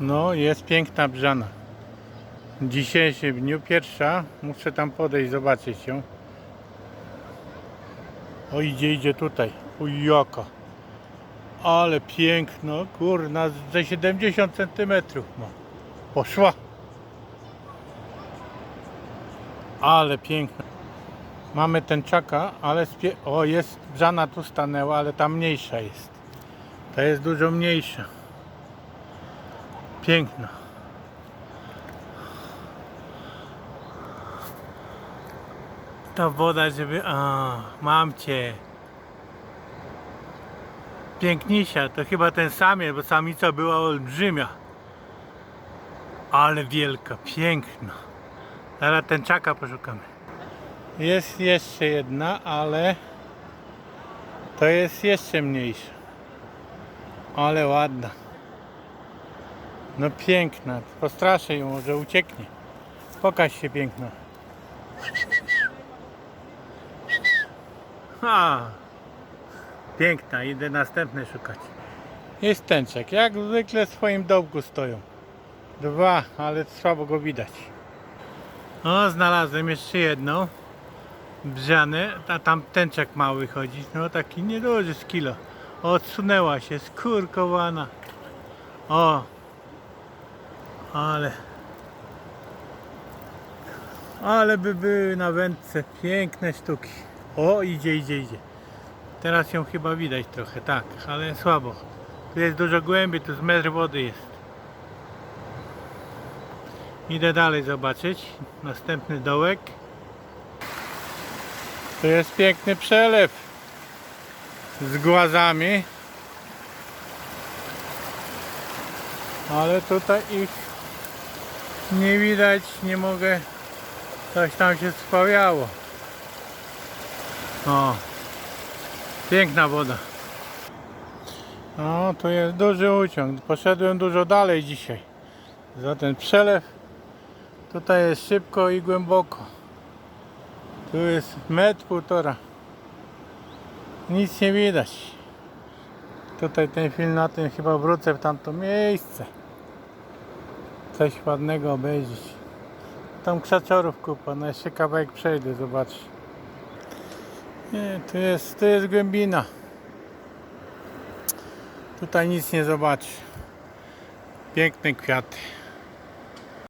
No, jest piękna brzana. W dzisiejszym dniu pierwsza. Muszę tam podejść, zobaczyć ją. O, idzie, idzie tutaj. Uj, jaka. Ale piękno, kurna, ze 70 cm ma. Poszła. Ale piękna. Mamy tęczaka, ale spie... o jest brzana tu stanęła, ale ta mniejsza jest. Ta jest dużo mniejsza. Piękna. Ta woda, żeby. A, mam cię. Piękniejsza, to chyba ten samiec, bo samica była olbrzymia. Ale wielka, piękna. Teraz tęczaka poszukamy. Jest jeszcze jedna, ale to jest jeszcze mniejsza. Ale ładna. No piękna. Postraszę ją, może ucieknie. Pokaż się piękna. Ha! Piękna, idę następne szukać. Jest tęczek, jak zwykle w swoim dołku stoją. Dwa, ale słabo go widać. O, znalazłem jeszcze jedną. Brzane, a tam tęczek mały chodzi. No taki nieduży z kilo. Odsunęła się, skurkowana. O! Ale... Ale by były na wędce piękne sztuki. O, idzie, idzie, idzie. Teraz ją chyba widać trochę, tak, ale słabo. Tu jest dużo głębiej, tu z metr wody jest. Idę dalej zobaczyć. Następny dołek. Tu jest piękny przelew z głazami. Ale tutaj ich nie widać, nie mogę. Coś tam się spawiało. O, piękna woda. No, tu jest duży uciąg. Poszedłem dużo dalej dzisiaj. Za ten przelew. Tutaj jest szybko i głęboko. Tu jest metr, półtora. Nic nie widać. Tutaj ten film na tym chyba wrócę w tamto miejsce. Coś ładnego obejrzeć. Tam krzaczorów kupa, no jeszcze kawałek przejdę, zobacz. Nie, tu jest, tu jest głębina. Tutaj nic nie zobaczy. Piękne kwiaty.